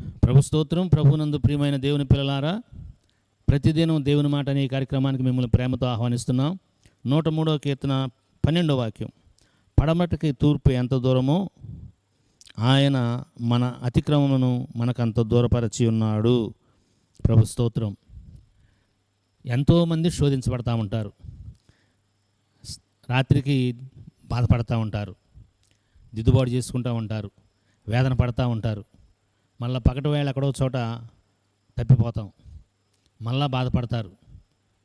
ప్రభు స్తోత్రం ప్రభునందు ప్రియమైన దేవుని పిల్లలారా ప్రతిదినం దేవుని మాట అనే కార్యక్రమానికి మిమ్మల్ని ప్రేమతో ఆహ్వానిస్తున్నాం. నూట మూడవ కీర్తన పన్నెండో వాక్యం. పడమటకి తూర్పు ఎంత దూరమో ఆయన మన అతిక్రమమును మనకంత దూరపరచి ఉన్నాడు. ప్రభు స్తోత్రం. ఎంతోమంది శోధించబడతా ఉంటారు. రాత్రికి బాధపడతా ఉంటారు. దిద్దుబాటు చేసుకుంటూ ఉంటారు. వేదన పడతా ఉంటారు. మళ్ళీ పగటి వేళ ఎక్కడో చోట తప్పిపోతాం. మళ్ళా బాధపడతారు.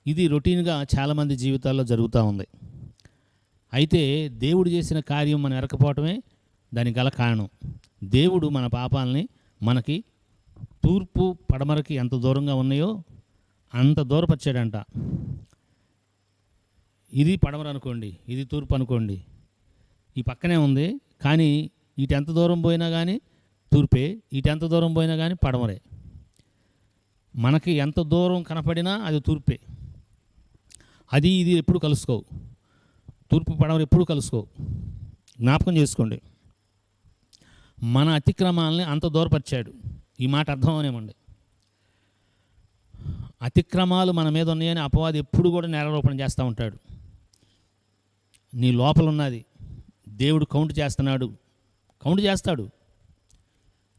ఇది రొటీన్గా చాలామంది జీవితాల్లో జరుగుతూ ఉంది. అయితే దేవుడు చేసిన కార్యం మనం ఎరకపోవటమే దానికి గల కారణం. దేవుడు మన పాపాలని మనకి తూర్పు పడమరకి ఎంత దూరంగా ఉన్నాయో అంత దూరపరిచాడంట. ఇది పడమర అనుకోండి ఇది తూర్పు అనుకోండి. ఈ పక్కనే ఉంది కానీ ఇటు ఎంత దూరం పోయినా కానీ తూర్పే ఇటు ఎంత దూరం పోయినా కానీ పడమరే. మనకి ఎంత దూరం కనపడినా అది తూర్పే. అది ఇది ఎప్పుడు కలుసుకోవు. తూర్పు పడమర ఎప్పుడు కలుసుకోవు. జ్ఞాపకం చేసుకోండి. మన అతిక్రమాలని అంత దూరపరిచాడు. ఈ మాట అర్థం అనేమండి అతిక్రమాలు మన మీద ఉన్నాయని అపవాది ఎప్పుడు కూడా నేరారోపణ చేస్తూ ఉంటాడు. నీ లోపల ఉన్నది దేవుడు కౌంట్ చేస్తున్నాడు. కౌంట్ చేస్తాడు.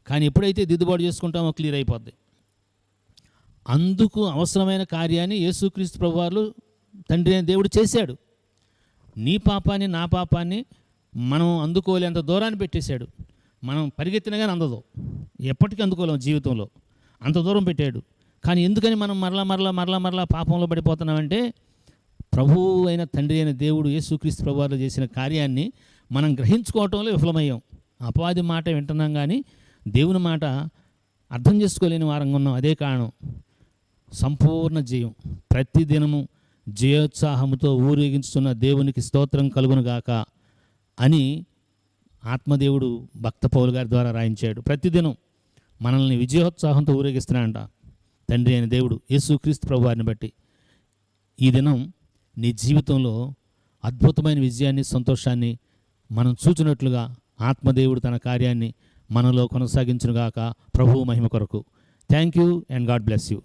కానీ ఎప్పుడైతే దిద్దుబాటు చేసుకుంటామో క్లియర్ అయిపోద్ది. అందుకు అవసరమైన కార్యాన్ని యేసుక్రీస్తు ప్రభువారు తండ్రి అయిన దేవుడు చేశాడు. నీ పాపాన్ని నా పాపాన్ని మనం అందుకోలేంత దూరాన్ని పెట్టేశాడు. మనం పరిగెత్తిన కానీ అందదు. ఎప్పటికీ అందుకోలేము జీవితంలో. అంత దూరం పెట్టాడు. కానీ ఎందుకని మనం మరలా మరలా మరలా మరలా పాపంలో పడిపోతున్నామంటే ప్రభు అయిన తండ్రి అయిన దేవుడు యేసుక్రీస్తు ప్రభువారు చేసిన కార్యాన్ని మనం గ్రహించుకోవటంలో విఫలమయ్యాం. అపవాది మాట వింటున్నాం కానీ దేవుని మాట అర్థం చేసుకోలేని వారంగా ఉన్నాం. అదే కారణం. సంపూర్ణ జయం ప్రతిదినము జయోత్సాహముతో ఊరేగించుతున్న దేవునికి స్తోత్రం కలుగునుగాక అని ఆత్మదేవుడు భక్త పౌలు గారి ద్వారా రాయించాడు. ప్రతిదినం మనల్ని విజయోత్సాహంతో ఊరేగిస్తున్నాడంట తండ్రి అయిన దేవుడు యేసుక్రీస్తు ప్రభు వారిని బట్టి. ఈ దినం నీ జీవితంలో అద్భుతమైన విజయాన్ని సంతోషాన్ని మనం చూచినట్లుగా ఆత్మదేవుడు తన కార్యాన్ని మనలో కొనసాగించునుగాక. ప్రభువు మహిమ కొరకు. Thank you and God bless you